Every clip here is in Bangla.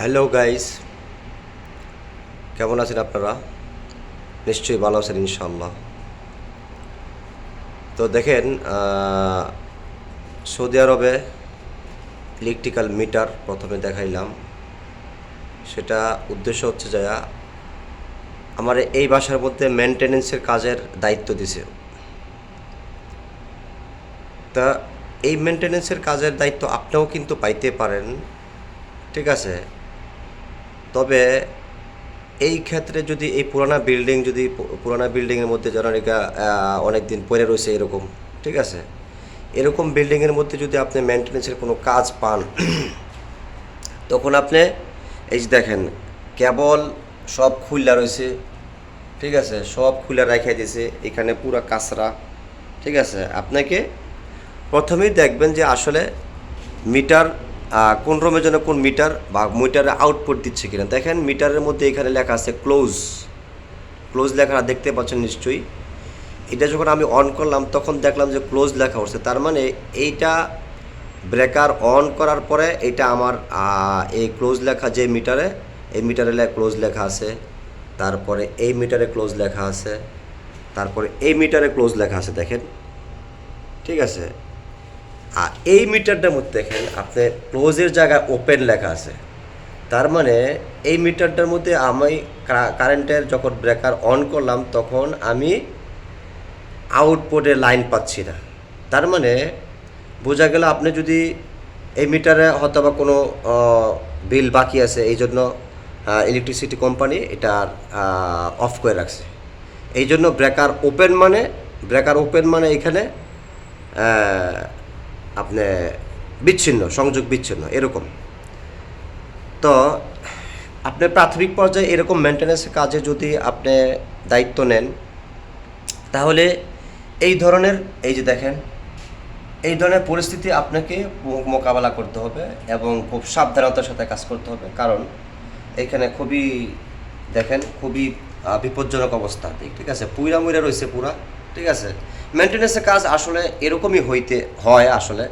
হ্যালো গাইস কেমন আছেন আপনারা? নিশ্চয়ই ভালো আছেন ইনশাল্লাহ তো দেখেন সৌদি আরবে ইলেকট্রিক্যাল মিটার প্রথমে দেখাইলাম। সেটা উদ্দেশ্য হচ্ছে যে, আমার এই বাসার মধ্যে মেনটেনেন্সের কাজের দায়িত্ব দিছে। তা এই মেনটেনেন্সের কাজের দায়িত্ব আপনিও কিন্তু পাইতে পারেন, ঠিক আছে? তবে এই ক্ষেত্রে যদি এই পুরানা বিল্ডিং যদি পুরানা বিল্ডিংয়ের মধ্যে জনরিকা অনেক দিন পড়ে রয়েছে এরকম, ঠিক আছে? এরকম বিল্ডিংয়ের মধ্যে যদি আপনি মেনটেনেন্সের কোনো কাজ পান, তখন আপনি, এই যে দেখেন, কেবল সব খুললা রয়েছে, ঠিক আছে? সব খুলে রেখে দিয়েছে, এখানে পুরা কাঁচরা, ঠিক আছে? আপনাকে প্রথমেই দেখবেন যে আসলে মিটার কোন রুমের জন্য কোন মিটার বা মিটারে আউটপুট দিচ্ছে কিনা। দেখেন মিটারের মধ্যে এখানে লেখা আছে ক্লোজ ক্লোজ লেখা দেখতে পাচ্ছেন নিশ্চয়ই। এটা যখন আমি অন করলাম, তখন দেখলাম যে ক্লোজ লেখা উঠছে। তার মানে এইটা ব্রেকার অন করার পরে এটা আমার এই ক্লোজ লেখা যে মিটারে, এই মিটারে ক্লোজ লেখা আছে। তারপরে এই মিটারে ক্লোজ লেখা আছে। তারপরে এই মিটারে ক্লোজ লেখা আছে, দেখেন। ঠিক আছে? আর এই মিটারটার মধ্যে দেখেন আপনি ক্লোজের জায়গায় ওপেন লেখা আছে। তার মানে এই মিটারটার মধ্যে আমি কারেন্টের যখন ব্রেকার অন করলাম, তখন আমি আউটপুটে লাইন পাচ্ছি না। তার মানে বোঝা গেল আপনি যদি এই মিটারে হয়তো বা কোনো বিল বাকি আছে, এই জন্য ইলেকট্রিসিটি কোম্পানি এটা অফ করে রাখছে। এই জন্য ব্রেকার ওপেন মানে ব্রেকার ওপেন মানে এখানে আপনি বিচ্ছিন্ন, সংযোগ বিচ্ছিন্ন, এরকম। তো আপনি প্রাথমিক পর্যায়ে এরকম মেনটেন্যান্সের কাজে যদি আপনি দায়িত্ব নেন, তাহলে এই ধরনের, এই যে দেখেন, এই ধরনের পরিস্থিতি আপনাকে মোকাবেলা করতে হবে এবং খুব সাবধানতার সাথে কাজ করতে হবে। কারণ এখানে খুবই, দেখেন, খুবই বিপজ্জনক অবস্থা। ঠিক আছে? পুইরা মুইরা রয়েছে পুরা। ঠিক আছে? মেনটেন্যান্সের কাজ আসলে এরকমই হইতে হয় আসলে।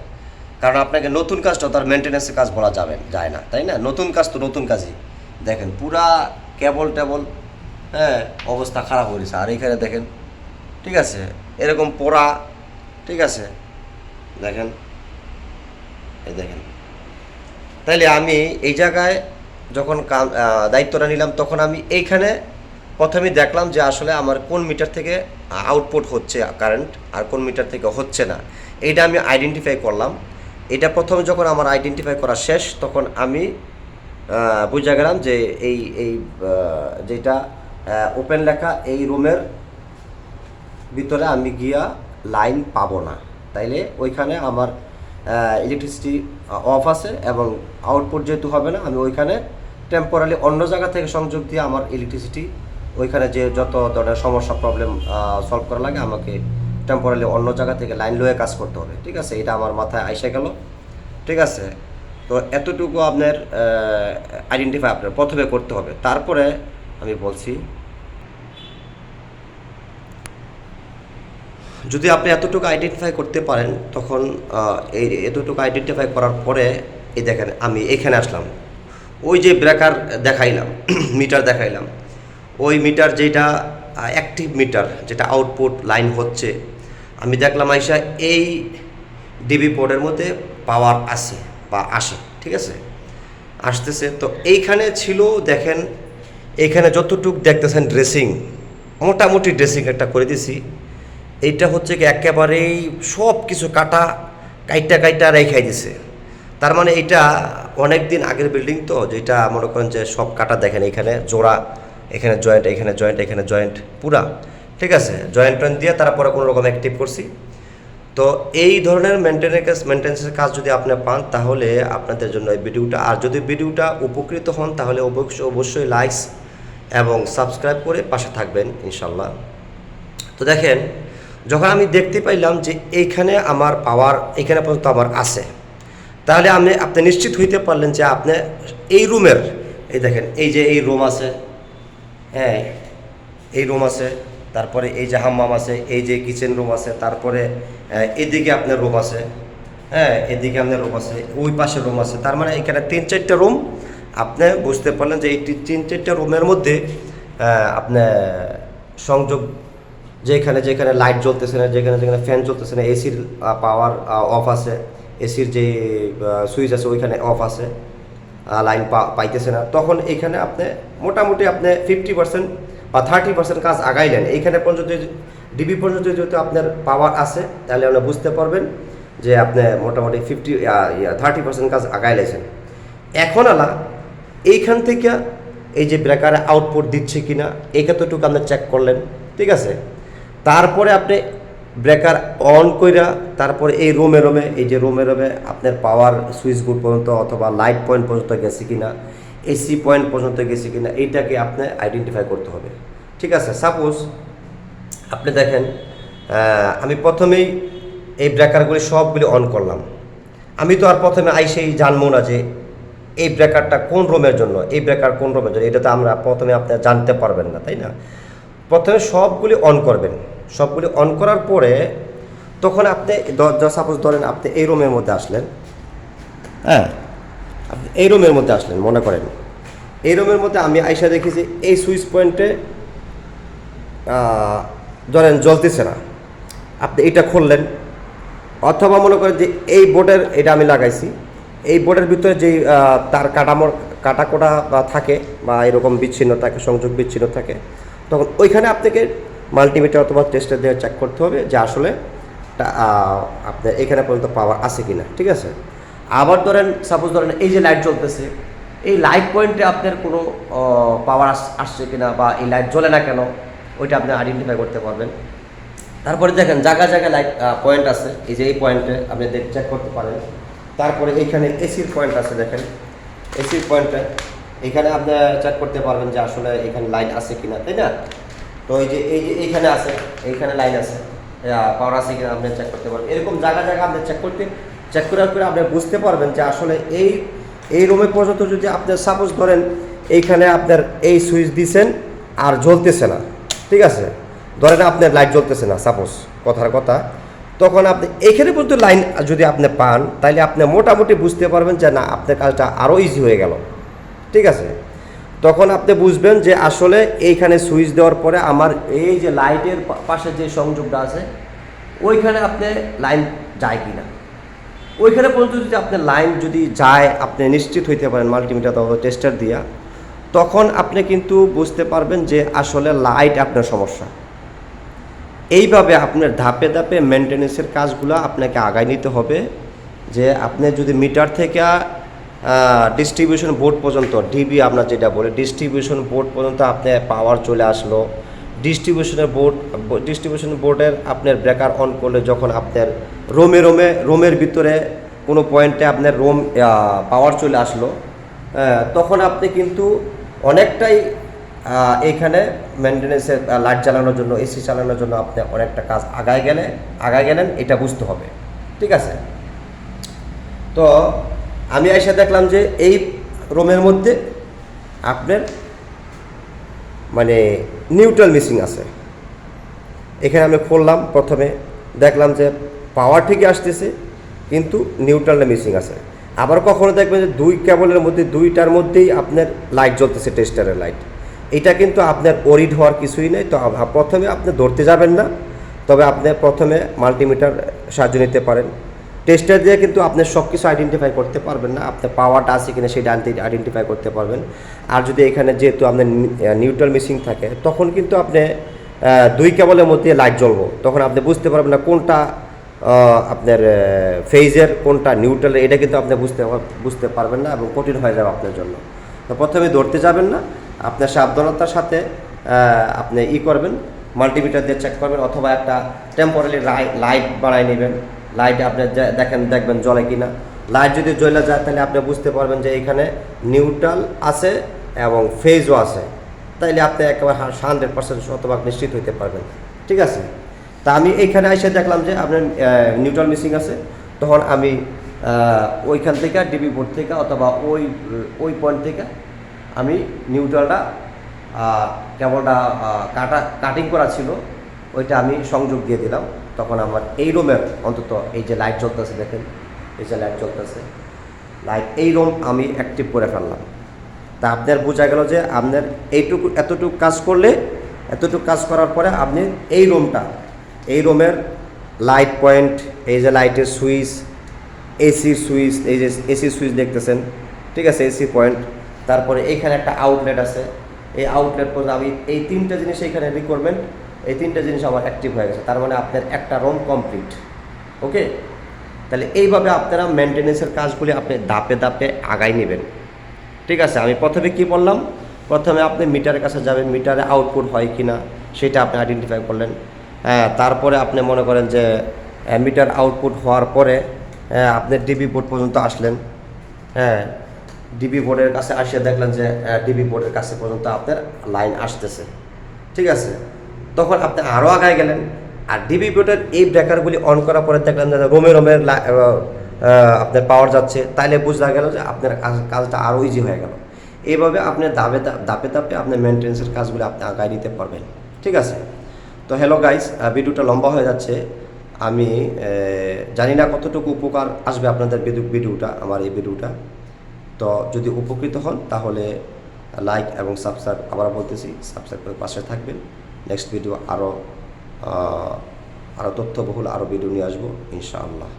কারণ আপনাকে নতুন কাজটা তার মেনটেন্যান্সের কাজ বলা যাবে, যায় না, তাই না? নতুন কাজ তো নতুন কাজই। দেখেন, পুরা কেবল টেবল হ্যাঁ অবস্থা খারাপ হয়েছে আর এইখানে দেখেন, ঠিক আছে, এরকম পোড়া, ঠিক আছে, দেখেন, এই দেখেন। তাইলে আমি এই জায়গায় যখন দায়িত্বটা নিলাম, তখন আমি এইখানে প্রথমে দেখলাম যে আসলে আমার কোন মিটার থেকে আউটপুট হচ্ছে কারেন্ট আর কোন মিটার থেকে হচ্ছে না। এইটা আমি আইডেন্টিফাই করলাম। এটা প্রথমে যখন আমার আইডেন্টিফাই করা শেষ, তখন আমি বুঝা গেলাম যে এই এই যেটা ওপেন লেখা এই রুমের ভিতরে আমি গিয়া লাইন পাবো না। তাইলে ওইখানে আমার ইলেকট্রিসিটি অফ আছে এবং আউটপুট যেহেতু হবে না, আমি ওইখানে টেম্পোরালি অন্য জায়গা থেকে সংযোগ দিয়ে আমার ইলেকট্রিসিটি ওইখানে যে যত ধরনের সমস্যা প্রবলেম সলভ করা লাগে, আমাকে টেম্পোরালি অন্য জায়গা থেকে লাইন লয়ে কাজ করতে হবে। ঠিক আছে? এটা আমার মাথায় আইসে গেল। ঠিক আছে? তো এতটুকু আপনার আইডেন্টিফাই আপনার প্রথমে করতে হবে। তারপরে আমি বলছি, যদি আপনি এতটুকু আইডেন্টিফাই করতে পারেন, তখন এই এতটুকু আইডেন্টিফাই করার পরে, এই দেখেন, আমি এখানে আসলাম। ওই যে ব্রেকার দেখাইলাম মিটার দেখাইলাম। ওই মিটার যেটা অ্যাক্টিভ মিটার যেটা আউটপুট লাইন হচ্ছে, আমি দেখলাম আইসা এই ডিবি পোর্টের মধ্যে পাওয়ার আছে বা আসে, ঠিক আছে? আসতেছে, তো এইখানে ছিল, দেখেন, এইখানে যতটুক দেখতেছেন ড্রেসিং মোটামুটি ড্রেসিং একটা করে দিছি। এইটা হচ্ছে কি একেবারেই সব কিছু কাটা, কাইটা কাইটা রেখাই দিছে। তার মানে এটা অনেক দিন আগের বিল্ডিং তো, যেটা মনে করেন যে সব কাটা দেখেন এখানে জোড়া। এখানে জয়েন্ট এখানে জয়েন্ট এখানে জয়েন্ট পুরা। ঠিক আছে? জয়েন্ট টয়েন্ট দিয়ে তারপরে কোনো রকম অ্যাক্টিভ করছি। তো এই ধরনের মেনটেন্যান্স মেনটেন্সের কাজ যদি আপনি পান, তাহলে আপনাদের জন্য এই ভিডিওটা। আর যদি ভিডিওটা উপকৃত হন, তাহলে অবশ্যই অবশ্যই লাইকস এবং সাবস্ক্রাইব করে পাশে থাকবেন ইনশাল্লাহ তো দেখেন, যখন আমি দেখতে পাইলাম যে এইখানে আমার পাওয়ার এখানে পর্যন্ত আমার আছে, তাহলে আমি, আপনি নিশ্চিত হইতে পারলেন যে আপনি এই রুমের এই দেখেন, এই যে এই রুম আছে হ্যাঁ এই রুম আছে তারপরে এই যে হাম্মাম আছে এই যে কিচেন রুম আছে তারপরে এদিকে আপনার রুম আছে হ্যাঁ এদিকে আপনার রুম আছে ওই পাশে রুম আছে তার মানে এখানে তিন চারটা রুম আপনি বুঝতে পারলেন যে এই তিন চারটা রুমের মধ্যে আহ, আপনার সংযোগ যেখানে যেখানে লাইট জ্বলতেছে না যেখানে যেখানে ফ্যান চলতেছে না এসির পাওয়ার অফ আছে এসির যে সুইচ আছে ওইখানে অফ আছে। লাইন পাইতেছে না। তখন এখানে আপনি মোটামুটি আপনি ফিফটি পার্সেন্ট বা থার্টি পার্সেন্ট কাজ আগাইলেন। এইখানে পর্যন্ত ডিবি পর্যন্ত যেহেতু আপনার পাওয়ার আছে, তাহলে আপনি বুঝতে পারবেন যে আপনি মোটামুটি ফিফটি থার্টি পার্সেন্ট কাজ আগাইলেছেন। এখন আলা, এইখান থেকে এই যে ব্রেকারে আউটপুট দিচ্ছে কিনা এই কতটুকু আপনি চেক করলেন, ঠিক আছে? তারপরে আপনি ব্রেকার অন কইরা তারপরে এই রোমে রোমে, এই যে রোমে রোমে আপনার পাওয়ার সুইচ বোর্ড পর্যন্ত অথবা লাইট পয়েন্ট পর্যন্ত গেছে কিনা এসি পয়েন্ট পর্যন্ত গেছে কিনা, এইটাকে আপনি আইডেন্টিফাই করতে হবে। ঠিক আছে? সাপোজ আপনি দেখেন আমি প্রথমেই এই ব্রেকারগুলি সবগুলি অন করলাম। আমি তো আর প্রথমে আইসেই জানব না যে এই ব্রেকারটা কোন রুমের জন্য, এই ব্রেকার কোন রুমের জন্য, এটা তো আমরা প্রথমে আপনি জানতে পারবেন না, তাই না? প্রথমে সবগুলি অন করবেন। সবগুলি অন করার পরে তখন আপনি দরজা সাপোজ ধরেন আপনি এই রুমের মধ্যে আসলেন। হ্যাঁ? আপনি এই রুমের মধ্যে আসলেন মনে করেন। এই রুমের মধ্যে আমি আইসা দেখেছি এই সুইচ পয়েন্টে ধরেন জ্বলতেছে না। আপনি এটা খুললেন। অথবা মনে করেন যে এই বোর্ডের এটা আমি লাগাইছি। এই বোর্ডের ভিতরে আহ, তার কাটামোর কাটা কোটা বা থাকে বা এরকম বিচ্ছিন্ন থাকে সংযোগ বিচ্ছিন্ন থাকে তখন ওইখানে আপনাকে মাল্টিমিটার অথবা টেস্টার দিয়ে চেক করতে হবে যে আসলে আপনার এখানে পর্যন্ত পাওয়ার আছে কি না ঠিক আছে? আবার ধরেন সাপোজ ধরেন এই যে লাইট জ্বলতেছে, এই লাইট পয়েন্টে আপনার কোনো পাওয়ার আসছে কিনা বা এই লাইট জ্বলে না কেন, ওইটা আপনি আইডেন্টিফাই করতে পারবেন। তারপরে দেখেন জায়গা জায়গায় লাইট পয়েন্ট আছে, এই যে এই পয়েন্টে আপনি চেক করতে পারেন। তারপরে এইখানে এসির পয়েন্ট আছে দেখেন। এসির পয়েন্টে এখানে আপনি চেক করতে পারবেন যে আসলে এখানে লাইট আছে কিনা, তাই না? তো এই যে এই যে এইখানে আছে, এইখানে লাইন আছে। পাওয়ার আছে কিনা আপনি চেক করতে পারবেন। এরকম জায়গা জায়গা আপনি চেক করতে চেক করার পরে আপনি বুঝতে পারবেন যে আসলে এই এই রুমে পর্যন্ত যদি আপনি সাপোজ ধরেন এইখানে আপনার এই সুইচ দিছেন আর জ্বলতেছে না, ঠিক আছে? ধরেন আপনার লাইট জ্বলতেছে না সাপোজ কথার কথা। তখন আপনি, এখানে পর্যন্ত লাইন যদি আপনি পান তাহলে আপনি মোটামুটি বুঝতে পারবেন যে না, আপনার কাজটা আরও ইজি হয়ে গেল। ঠিক আছে? তখন আপনি বুঝবেন যে আসলে এইখানে সুইচ দেওয়ার পরে আমার এই যে লাইটের পাশে যে সংযোগটা আছে, ওইখানে আপনি লাইন যায় কি না ওইখানে পর্যন্ত যদি আপনার লাইন যদি যায়, আপনি নিশ্চিত হইতে পারেন মাল্টিমিটার অথবা টেস্টার দিয়া, তখন আপনি কিন্তু বুঝতে পারবেন যে আসলে লাইট আপনার সমস্যা। এইভাবে আপনার ধাপে ধাপে মেনটেনেন্সের কাজগুলো আপনাকে আগায় নিতে হবে, যে আপনি যদি মিটার থেকে ডিস্ট্রিবিউশন বোর্ড পর্যন্ত ডিবি আমরা যেটা বলি ডিস্ট্রিবিউশন বোর্ড পর্যন্ত আপনার পাওয়ার চলে আসলো। ডিস্ট্রিবিউশনের বোর্ড ডিস্ট্রিবিউশন বোর্ডের আপনার ব্রেকার অন করলে যখন আপনার রোমে রোমে রোমের ভিতরে কোনো পয়েন্টে আপনার রোম পাওয়ার চলে আসলো তখন আপনি কিন্তু অনেকটাই এইখানে মেনটেনেন্সের লাইট চালানোর জন্য এসি চালানোর জন্য আপনি অনেকটা কাজ আগায় গেলে, আগায় গেলেন, এটা বুঝতে হবে। ঠিক আছে? তো আমি এসে দেখলাম যে এই রুমের মধ্যে আপনার মানে নিউট্রাল মিসিং আছে। এখানে আমি খুললাম, প্রথমে দেখলাম যে পাওয়ার ঠিকই আসতেছে, কিন্তু নিউট্রালটা মিসিং আছে। আবার কখনো দেখবেন যে দুই কেবলের মধ্যে, দুইটার মধ্যেই আপনার লাইট জ্বলতেছে টেস্টারের লাইট এটা কিন্তু আপনার ওরিড হওয়ার কিছুই নেই। তো প্রথমে আপনি ধরতে যাবেন না, তবে আপনি প্রথমে মাল্টিমিটার সাহায্য নিতে পারেন। টেস্টার দিয়ে কিন্তু আপনি সব কিছু আইডেন্টিফাই করতে পারবেন না। আপনার পাওয়ারটা আছে কিনা সেটা আইডেন্টিফাই করতে পারবেন। আর যদি এখানে যেহেতু আপনার নিউট্রাল মিসিং থাকে, তখন কিন্তু আপনি দুই কেবলের মধ্যে লাইট জ্বলবো। তখন আপনি বুঝতে পারবেন না কোনটা আপনার ফেজের কোনটা নিউট্রালের এটা কিন্তু আপনি বুঝতে বুঝতে পারবেন না এবং কঠিন হয়ে যাবে আপনার জন্য। তো প্রথমে ধরতে যাবেন না, আপনার সাবধানতার সাথে আপনি ই করবেন মাল্টিমিটার দিয়ে চেক করবেন, অথবা একটা টেম্পোরারি লাইট বাড়াই নেবেন। লাইট আপনি দেখেন, দেখবেন জ্বলে কিনা। লাইট যদি জ্বলে যায়, তাহলে আপনি বুঝতে পারবেন যে এখানে নিউট্রাল আছে এবং ফেজও আছে। তাইলে আপনি একেবারে হান্ড্রেড পার্সেন্ট শতভাগ নিশ্চিত হইতে পারবেন। ঠিক আছে? তা আমি এইখানে এসে দেখলাম যে আপনার নিউট্রাল মিসিং আছে। তখন আমি ওইখান থেকে ডিবি বোর্ড থেকে অথবা ওই ওই পয়েন্ট থেকে আমি নিউট্রালটা কেবলটা কাটা কাটিং করা ছিল, ওইটা আমি সংযোগ দিয়ে দিলাম। তখন আমার এই রুমের অন্তত এই যে লাইট জ্বলতেছে দেখেন, এই যে লাইট জ্বলতেছে। লাইট এই রুম আমি অ্যাক্টিভ করে ফেললাম। তা আপনার বোঝা গেল যে আপনার এইটুকু, এতটুকু কাজ করলে, এতটুকু কাজ করার পরে আপনি এই রুমটা এই রুমের লাইট পয়েন্ট এই যে লাইটের সুইচ এসির সুইচ এই যে এসির সুইচ দেখতেছেন, ঠিক আছে এসি পয়েন্ট তারপরে এইখানে একটা আউটলেট আছে। এই আউটলেট পর্যন্ত আমি এই তিনটা জিনিস এইখানে রিকোয়ারমেন্ট এই তিনটা জিনিস আমার অ্যাক্টিভ হয়ে গেছে। তার মানে আপনার একটা রুম কমপ্লিট ওকে তাহলে এইভাবে আপনারা মেনটেনেন্সের কাজগুলি আপনি দাপে দাপে আগাই নেবেন। ঠিক আছে? আমি প্রথমে কি বললাম? প্রথমে আপনি মিটারের কাছে যাবেন মিটারে আউটপুট হয় কি না সেটা আপনি আইডেন্টিফাই করলেন। হ্যাঁ তারপরে আপনি মনে করেন যে মিটার আউটপুট হওয়ার পরে আপনি ডিবি বোর্ড পর্যন্ত আসলেন। হ্যাঁ ডিবি বোর্ডের কাছে আসিয়ে দেখলেন যে ডিবি বোর্ডের কাছে পর্যন্ত আপনার লাইন আসতেছে। ঠিক আছে? তখন আপনি আরও আগায় গেলেন। আর ডিবি বোর্ডের এই ব্রেকারগুলি অন করার পরে দেখলেন যে রোমে আহ, আপনার পাওয়ার যাচ্ছে। তাইলে বোঝা গেল যে আপনার কাজ- কাজটা আরও ইজি হয়ে গেল। এইভাবে আপনি দাবে দাপে দাপে আপনার মেনটেন্সের কাজগুলি আপনি আগায় নিতে পারবেন। ঠিক আছে? তো হ্যালো গাইস ভিডিওটা লম্বা হয়ে যাচ্ছে। আমি জানি না কতটুকু উপকার আসবে আপনাদের ভিডিও- ভিডিওটা আমার এই ভিডিওটা। তো যদি উপকৃত হন তাহলে লাইক এবং সাবস্ক্রাইব আবার বলতেছি সাবস্ক্রাইব করে পাশে থাকবেন। নেক্সট ভিডিও আরও আরও তথ্যবহুল আরও ভিডিও নিয়ে আসব ইনশাআল্লাহ।